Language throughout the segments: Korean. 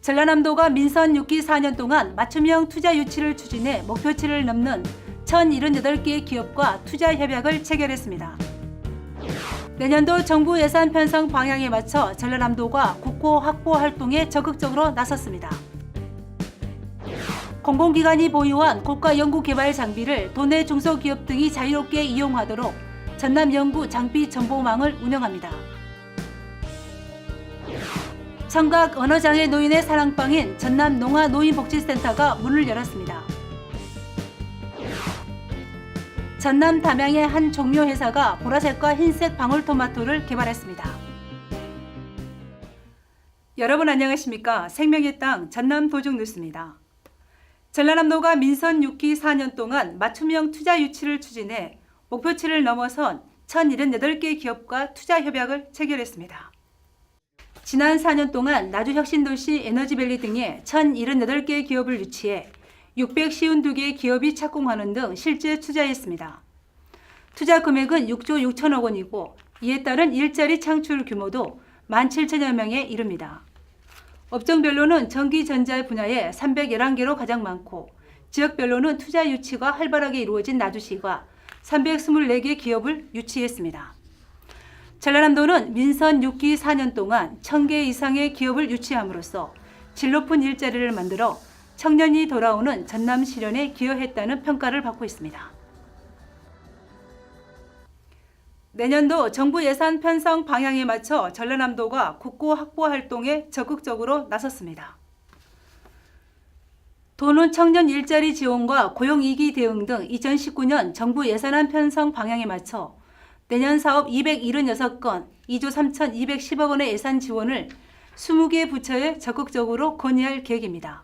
전라남도가 민선 6기 4년 동안 맞춤형 투자 유치를 추진해 목표치를 넘는 1,078개의 기업과 투자 협약을 체결했습니다. 내년도 정부 예산 편성 방향에 맞춰 전라남도가 국고 확보 활동에 적극적으로 나섰습니다. 공공기관이 보유한 고가 연구 개발 장비를 도내 중소기업 등이 자유롭게 이용하도록 전남 연구 장비 정보망을 운영합니다. 청각 언어장애 노인의 사랑방인 전남 농아 노인복지센터가 문을 열었습니다. 전남 담양의 한 종묘 회사가 보라색과 흰색 방울토마토를 개발했습니다. 여러분 안녕하십니까? 생명의 땅 전남 도중 뉴스입니다. 전라남도가 민선 6기 4년 동안 맞춤형 투자 유치를 추진해 목표치를 넘어선 1,078개 기업과 투자 협약을 체결했습니다. 지난 4년 동안 나주혁신도시 에너지밸리 등에 1,078개의 기업을 유치해 652개의 기업이 착공하는 등 실제 투자했습니다. 투자 금액은 6조 6천억 원이고 이에 따른 일자리 창출 규모도 17,000여 명에 이릅니다. 업종별로는 전기 전자 분야에 311개로 가장 많고 지역별로는 투자 유치가 활발하게 이루어진 나주시가 324개 기업을 유치했습니다. 전라남도는 민선 6기 4년 동안 1000개 이상의 기업을 유치함으로써 질 높은 일자리를 만들어 청년이 돌아오는 전남 실현에 기여했다는 평가를 받고 있습니다. 내년도 정부 예산 편성 방향에 맞춰 전라남도가 국고 확보 활동에 적극적으로 나섰습니다. 도는 청년 일자리 지원과 고용이기 대응 등 2019년 정부 예산안 편성 방향에 맞춰 내년 사업 276건 2조 3,210억 원의 예산 지원을 20개 부처에 적극적으로 건의할 계획입니다.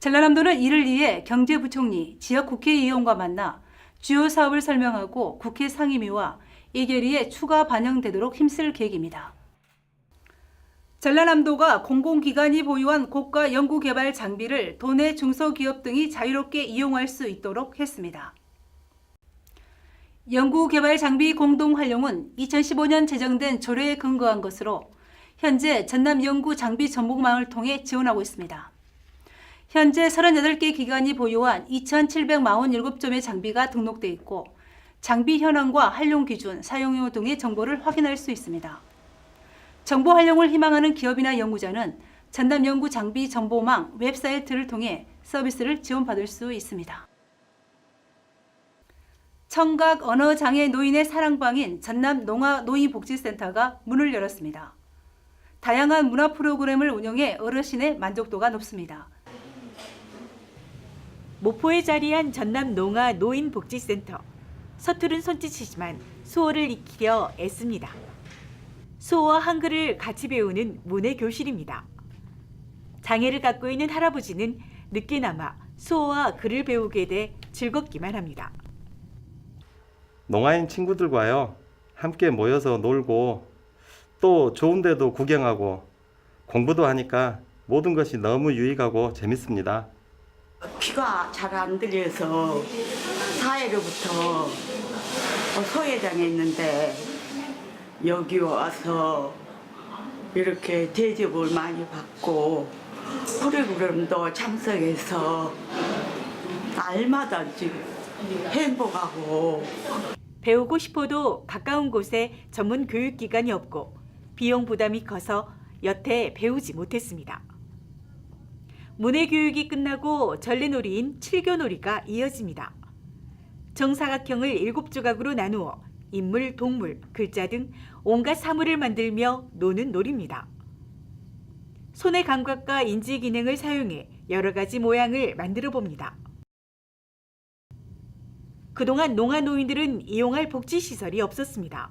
전라남도는 이를 위해 경제부총리, 지역 국회의원과 만나 주요 사업을 설명하고 국회 상임위와 이 결의에 추가 반영되도록 힘쓸 계획입니다. 전라남도가 공공기관이 보유한 고가 연구개발 장비를 도내 중소기업 등이 자유롭게 이용할 수 있도록 했습니다. 연구개발 장비 공동 활용은 2015년 제정된 조례에 근거한 것으로 현재 전남 연구 장비 전문망을 통해 지원하고 있습니다. 현재 38개 기관이 보유한 2,747점의 장비가 등록돼 있고 장비 현황과 활용 기준, 사용료 등의 정보를 확인할 수 있습니다. 정보 활용을 희망하는 기업이나 연구자는 전남 연구 장비 정보망 웹사이트를 통해 서비스를 지원받을 수 있습니다. 청각 언어 장애 노인의 사랑방인 전남 농아 노인복지센터가 문을 열었습니다. 다양한 문화 프로그램을 운영해 어르신의 만족도가 높습니다. 모포에 자리한 전남 농아 노인복지센터. 서투른 손짓이지만 수어를 익히려 애씁니다. 수어와 한글을 같이 배우는 문해 교실입니다. 장애를 갖고 있는 할아버지는 늦게나마 수어와 글을 배우게 돼 즐겁기만 합니다. 농아인 친구들과요 함께 모여서 놀고 또 좋은 데도 구경하고 공부도 하니까 모든 것이 너무 유익하고 재밌습니다. 귀가 잘 안 들려서 사회로부터 소외장애 있는데 여기 와서 이렇게 대접을 많이 받고 프로그램도 참석해서 날마다 지금 행복하고 배우고 싶어도 가까운 곳에 전문 교육기관이 없고 비용 부담이 커서 여태 배우지 못했습니다. 문해 교육이 끝나고 전래놀이인 칠교놀이가 이어집니다. 정사각형을 일곱 조각으로 나누어 인물, 동물, 글자 등 온갖 사물을 만들며 노는 놀이입니다. 손의 감각과 인지 기능을 사용해 여러 가지 모양을 만들어 봅니다. 그동안 농아 노인들은 이용할 복지 시설이 없었습니다.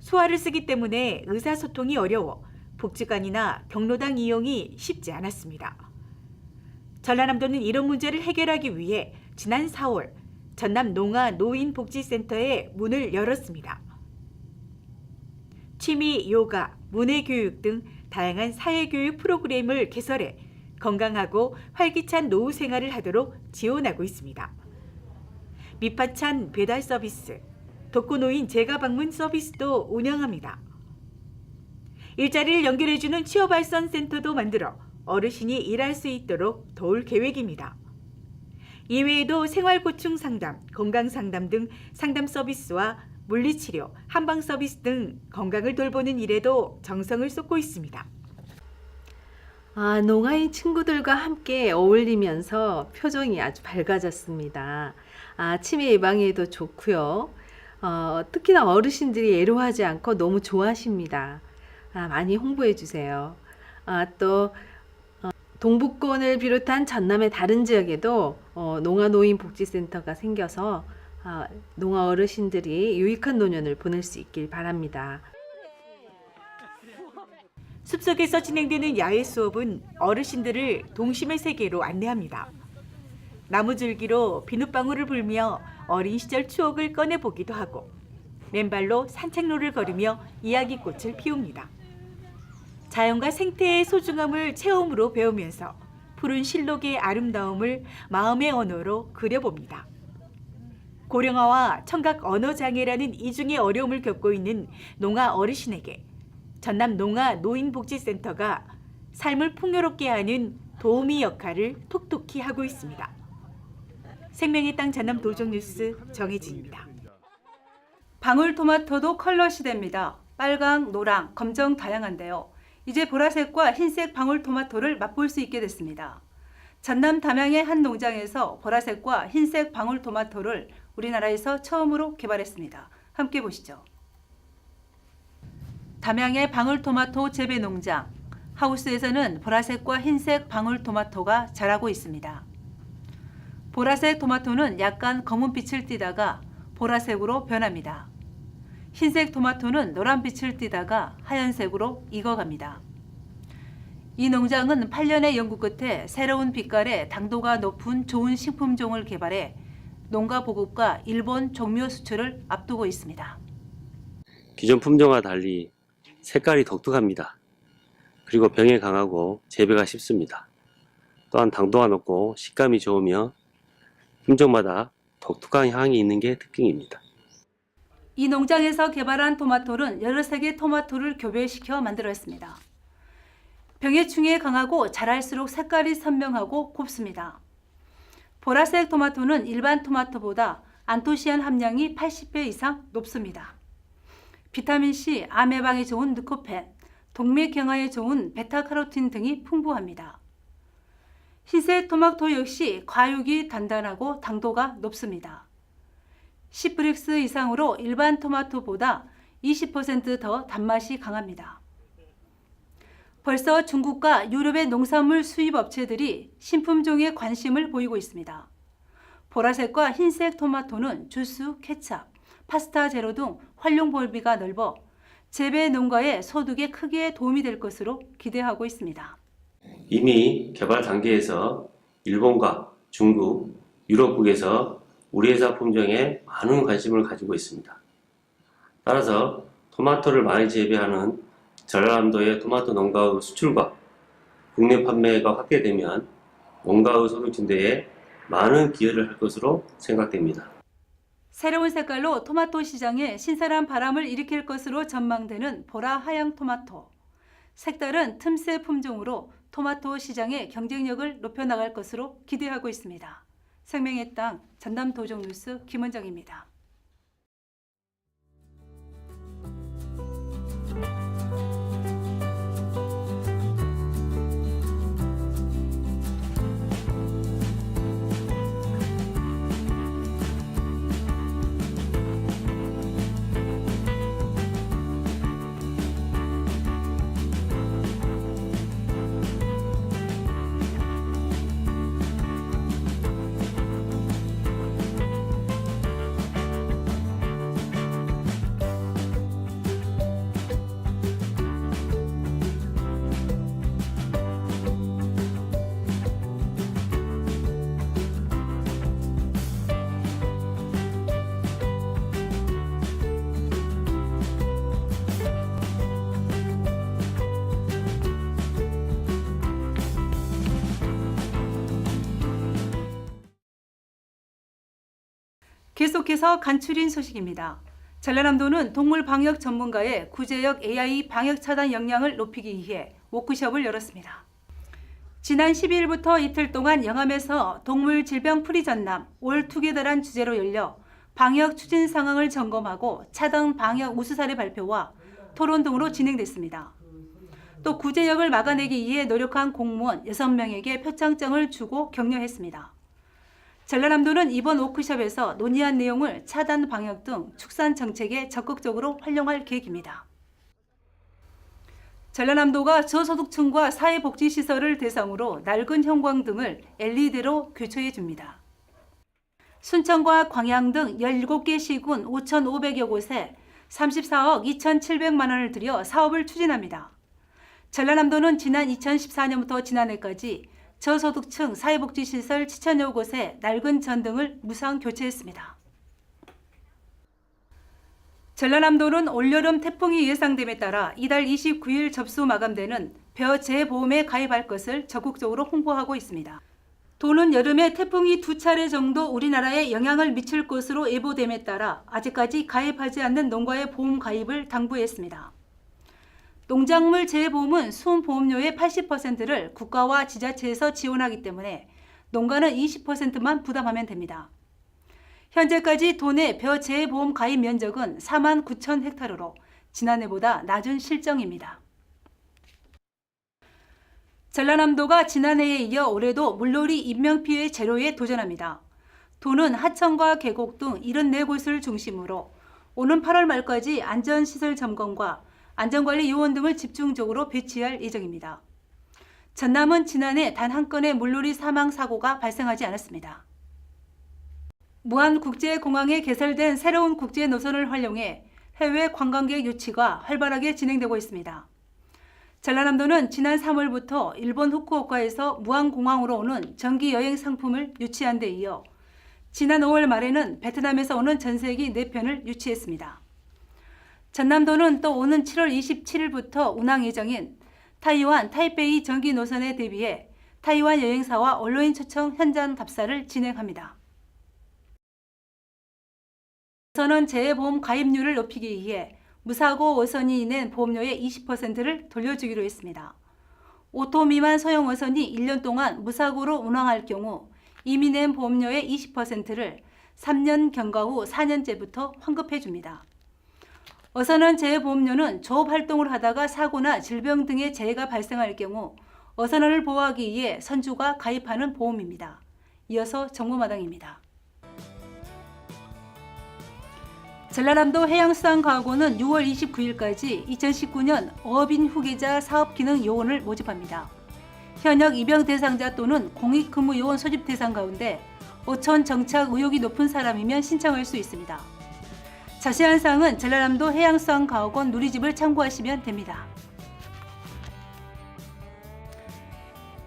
수화를 쓰기 때문에 의사소통이 어려워 복지관이나 경로당 이용이 쉽지 않았습니다. 전라남도는 이런 문제를 해결하기 위해 지난 4월 전남 농아 노인복지센터에 문을 열었습니다. 취미, 요가, 문해교육 등 다양한 사회교육 프로그램을 개설해 건강하고 활기찬 노후 생활을 하도록 지원하고 있습니다. 밑반찬 배달 서비스, 독거노인 재가 방문 서비스도 운영합니다. 일자리를 연결해주는 취업발선 센터도 만들어 어르신이 일할 수 있도록 도울 계획입니다. 이외에도 생활고충 상담, 건강 상담 등 상담 서비스와 물리치료, 한방 서비스 등 건강을 돌보는 일에도 정성을 쏟고 있습니다. 아, 농아인 친구들과 함께 어울리면서 표정이 아주 밝아졌습니다. 아, 치매 예방에도 좋고요. 어, 특히나 어르신들이 애로하지 않고 너무 좋아하십니다. 아, 많이 홍보해 주세요. 아, 또 어, 동북권을 비롯한 전남의 다른 지역에도 어, 농아노인 복지센터가 생겨서 아, 농아 어르신들이 유익한 노년을 보낼 수 있길 바랍니다. 숲속에서 진행되는 야외 수업은 어르신들을 동심의 세계로 안내합니다. 나무줄기로 비눗방울을 불며 어린 시절 추억을 꺼내보기도 하고 맨발로 산책로를 걸으며 이야기꽃을 피웁니다. 자연과 생태의 소중함을 체험으로 배우면서 푸른 실록의 아름다움을 마음의 언어로 그려봅니다. 고령화와 청각 언어 장애라는 이중의 어려움을 겪고 있는 농아 어르신에게 전남 농아 노인복지센터가 삶을 풍요롭게 하는 도우미 역할을 톡톡히 하고 있습니다. 생명의 땅 전남 도정 뉴스 정혜진입니다. 방울토마토도 컬러 시대입니다. 빨강, 노랑, 검정 다양한데요. 이제 보라색과 흰색 방울토마토를 맛볼 수 있게 됐습니다. 전남 담양의 한 농장에서 보라색과 흰색 방울토마토를 우리나라에서 처음으로 개발했습니다. 함께 보시죠. 담양의 방울토마토 재배 농장. 하우스에서는 보라색과 흰색 방울토마토가 자라고 있습니다. 보라색 토마토는 약간 검은빛을 띠다가 보라색으로 변합니다. 흰색 토마토는 노란빛을 띠다가 하얀색으로 익어갑니다. 이 농장은 8년의 연구 끝에 새로운 빛깔의 당도가 높은 좋은 식품종을 개발해 농가 보급과 일본 종묘 수출을 앞두고 있습니다. 기존 품종과 달리 색깔이 독특합니다. 그리고 병에 강하고 재배가 쉽습니다. 또한 당도가 높고 식감이 좋으며 품종마다 독특한 향이 있는 게 특징입니다. 이 농장에서 개발한 토마토는 13개 토마토를 교배시켜 만들었습니다. 병해충에 강하고 자랄수록 색깔이 선명하고 곱습니다. 보라색 토마토는 일반 토마토보다 안토시안 함량이 80배 이상 높습니다. 비타민C, 암 예방에 좋은 느코펜, 동맥 경화에 좋은 베타카로틴 등이 풍부합니다. 흰색 토마토 역시 과육이 단단하고 당도가 높습니다. 10브릭스 이상으로 일반 토마토보다 20%더 단맛이 강합니다. 벌써 중국과 유럽의 농산물 수입 업체들이 신품종에 관심을 보이고 있습니다. 보라색과 흰색 토마토는 주스, 케찹, 파스타 재료 등 활용 범위가 넓어 재배 농가의 소득에 크게 도움이 될 것으로 기대하고 있습니다. 이미 개발 단계에서 일본과 중국, 유럽국에서 우리 회사 품종에 많은 관심을 가지고 있습니다. 따라서 토마토를 많이 재배하는 전라남도의 토마토 농가의 수출과 국내 판매가 확대되면 농가의 소득 증대에 많은 기여를 할 것으로 생각됩니다. 새로운 색깔로 토마토 시장에 신선한 바람을 일으킬 것으로 전망되는 보라 하양 토마토. 색다른 틈새 품종으로 토마토 시장의 경쟁력을 높여나갈 것으로 기대하고 있습니다. 생명의 땅 전남 도정 뉴스 김원정입니다. 계속해서 간추린 소식입니다. 전라남도는 동물 방역 전문가의 구제역 AI 방역 차단 역량을 높이기 위해 워크숍을 열었습니다. 지난 12일부터 이틀 동안 영암에서 동물 질병 풀이 전남 올투게더란 주제로 열려 방역 추진 상황을 점검하고 차등 방역 우수 사례 발표와 토론 등으로 진행됐습니다. 또 구제역을 막아내기 위해 노력한 공무원 6명에게 표창장을 주고 격려했습니다. 전라남도는 이번 워크숍에서 논의한 내용을 차단 방역 등 축산 정책에 적극적으로 활용할 계획입니다. 전라남도가 저소득층과 사회복지시설을 대상으로 낡은 형광 등을 LED로 교체해 줍니다. 순천과 광양 등 17개 시군 5,500여 곳에 34억 2,700만 원을 들여 사업을 추진합니다. 전라남도는 지난 2014년부터 지난해까지 저소득층 사회복지시설 7천여 곳에 낡은 전등을 무상 교체했습니다. 전라남도는 올여름 태풍이 예상됨에 따라 이달 29일 접수 마감되는 벼 재보험에 가입할 것을 적극적으로 홍보하고 있습니다. 도는 여름에 태풍이 두 차례 정도 우리나라에 영향을 미칠 것으로 예보됨에 따라 아직까지 가입하지 않는 농가의 보험 가입을 당부했습니다. 농작물 재보험은 수보험료의 80%를 국가와 지자체에서 지원하기 때문에 농가는 20%만 부담하면 됩니다. 현재까지 도내 벼 재보험 가입 면적은 4만 9천 헥타르로 지난해보다 낮은 실정입니다. 전라남도가 지난해에 이어 올해도 물놀이 인명피해 제로에 도전합니다. 도는 하천과 계곡 등 74곳을 중심으로 오는 8월 말까지 안전시설 점검과 안전관리 요원 등을 집중적으로 배치할 예정입니다. 전남은 지난해 단 한 건의 물놀이 사망 사고가 발생하지 않았습니다. 무안국제공항에 개설된 새로운 국제 노선을 활용해 해외 관광객 유치가 활발하게 진행되고 있습니다. 전라남도는 지난 3월부터 일본 후쿠오카에서 무안공항으로 오는 정기 여행 상품을 유치한 데 이어 지난 5월 말에는 베트남에서 오는 전세기 4편을 유치했습니다. 전남도는 또 오는 7월 27일부터 운항 예정인 타이완 타이베이 정기 노선에 대비해 타이완 여행사와 언론인 초청 현장 답사를 진행합니다. 우선은 재보험 가입률을 높이기 위해 무사고 어선이 낸 보험료의 20%를 돌려주기로 했습니다. 5톤 미만 소형 어선이 1년 동안 무사고로 운항할 경우 이미 낸 보험료의 20%를 3년 경과 후 4년째부터 환급해 줍니다. 어선은 재보험료는 조업 활동을 하다가 사고나 질병 등의 재해가 발생할 경우 어선원을 보호하기 위해 선주가 가입하는 보험입니다. 이어서 정보마당입니다. 전라남도 해양수산과학원은 6월 29일까지 2019년 어민 후계자 사업기능 요원을 모집합니다. 현역 입영 대상자 또는 공익근무 요원 소집 대상 가운데 어촌 정착 의욕이 높은 사람이면 신청할 수 있습니다. 자세한 사항은 전라남도 해양수산과학원 누리집을 참고하시면 됩니다.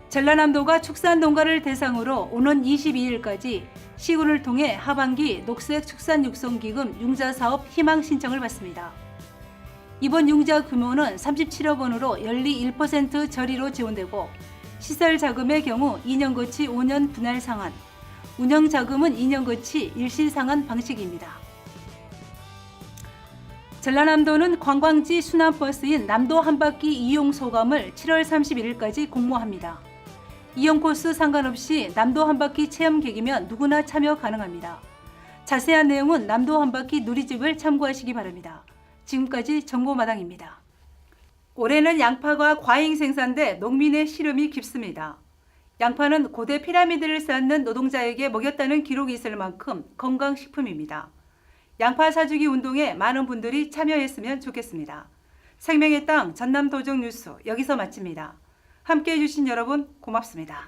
전라남도가 축산 농가를 대상으로 오는 22일까지 시군을 통해 하반기 녹색 축산 육성 기금 융자 사업 희망 신청을 받습니다. 이번 융자 규모는 37억 원으로 연리 1% 저리로 지원되고 시설 자금의 경우 2년 거치 5년 분할 상환, 운영 자금은 2년 거치 일시 상환 방식입니다. 전라남도는 관광지 순환버스인 남도 한바퀴 이용 소감을 7월 31일까지 공모합니다. 이용 코스 상관없이 남도 한바퀴 체험객이면 누구나 참여 가능합니다. 자세한 내용은 남도 한바퀴 누리집을 참고하시기 바랍니다. 지금까지 정보마당입니다. 올해는 양파가 과잉 생산돼 농민의 시름이 깊습니다. 양파는 고대 피라미드를 쌓는 노동자에게 먹였다는 기록이 있을 만큼 건강식품입니다. 양파 사주기 운동에 많은 분들이 참여했으면 좋겠습니다. 생명의 땅 전남 도정 뉴스 여기서 마칩니다. 함께 해 주신 여러분 고맙습니다.